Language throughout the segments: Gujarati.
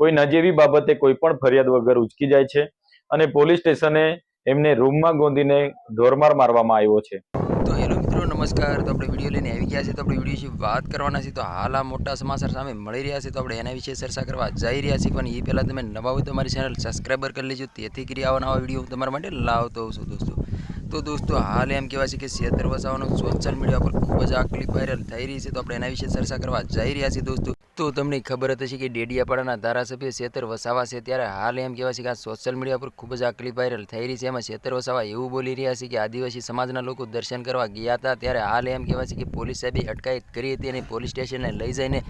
કોઈ નજીવી બાબતે કોઈ પણ ફરિયાદ વગર ઉચકી જાય છે અને પોલીસ સ્ટેશને એમને રૂમમાં ગોંધીને ઢોરમાર મારવામાં આવ્યો છે. તો હેલો મિત્રો, નમસ્કાર. તો આપણે વીડિયો લઈને આવી ગયા છે તો આપણે વીડિયો વિશે વાત કરવાના છે તો હાલ આ મોટા સમાચાર સામે મળી રહ્યા છે. તો આપણે એના વિશે ચર્ચા કરવા જઈ રહ્યા છીએ. પણ એ પહેલાં તમે નવા હોય તો અમારી ચેનલ સબસ્ક્રાઈબર કરી લેજો. તેથી કરી આવા નવા વીડિયો તમારા માટે લાવતો હોઉં છું દોસ્તો. તો દોસ્તો, હાલ એમ કહેવાય છે કે સેતર વસાવાનો સોશિયલ મીડિયા પર ખૂબ જ આ ક્લિપ વાયરલ થઈ રહી છે. તો આપણે એના વિશે ચર્ચા કરવા જઈ રહ્યા છીએ દોસ્તો. તો તમને ખબર હતી કે ડેડિયાપાડાના ધારાસભ્ય શેતર વસાવા છે ત્યારે હાલ એમ કહેવાય છે કે આ સોશિયલ મીડિયા પર ખૂબ જ આ ક્લિપ વાયરલ થઈ રહી છે. એમાં શેતર વસાવા એવું બોલી રહ્યા છે કે આદિવાસી સમાજના લોકો દર્શન કરવા ગયા હતા ત્યારે હાલ એમ કહેવાય છે કે પોલીસ સાહેબે અટકાયત કરી હતી અને પોલીસ સ્ટેશને લઈ જઈને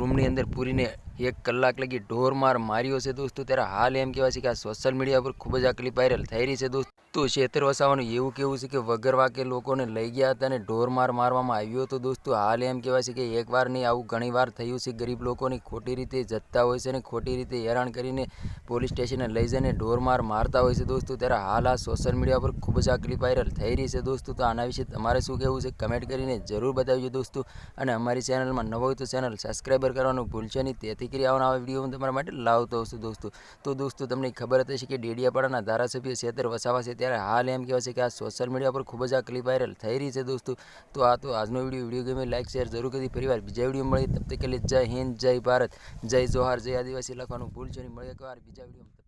રૂમની અંદર પૂરીને એક કલાક લગી ઢોર માર માર્યો છે દોસ્તો. ત્યારે હાલ એમ કહેવાય છે કે આ સોશિયલ મીડિયા પર ખૂબ જ આ ક્લિપ વાયરલ થઈ રહી છે દોસ્તો. તો શેતર વસાવાનું એવું કેવું છે કે વગર વાકે લોકોને લઈ ગયા હતા અને ઢોરમાર મારવામાં આવ્યો હતો દોસ્તો, હાલ એમ કહેવાય છે કે એકવાર નહીં, આવું ઘણીવાર થયું છે. ગરીબ લોકોની ખોટી રીતે જતા હોય છે અને ખોટી રીતે હેરાન કરીને પોલીસ સ્ટેશને લઈ જઈને ઢોર માર મારતા હોય છે દોસ્તો. ત્યારે હાલ આ સોશિયલ મીડિયા પર ખૂબ જ આ ક્લિપ વાયરલ થઈ રહી છે દોસ્તો. તો આના વિશે તમારે શું કહેવું છે કમેન્ટ કરીને જરૂર બતાવજો દોસ્તો. અને અમારી ચેનલમાં નવો હોય તો ચેનલ સબસ્ક્રાઈબર કરવાનું ભૂલશો નહીં. તેથી કરી આવવાના આવા વીડિયો હું તમારા માટે લાવતો છું દોસ્તો. તો દોસ્તો, તમને ખબર હતી હશે કે ડેડિયાપાડાના ધારાસભ્ય સેતર વસાવા છે ત્યારે હાલ એમ કહેવાય છે કે આ સોશિયલ મીડિયા પર ખૂબ જ આ ક્લિપ વાયરલ થઈ રહી છે દોસ્તો. તો આ તો આજનો વીડિયો વીડિયો ગમે લાઈક શેર જરૂર કરી પરિવાર. બીજા વીડિયો મળી, તબ તક જય હિન્દ, જય ભારત, જય જોહાર, જય આદિવાસી લખવાનું ભૂલશો નહીં. મળે એકવાર બીજા વીડિયો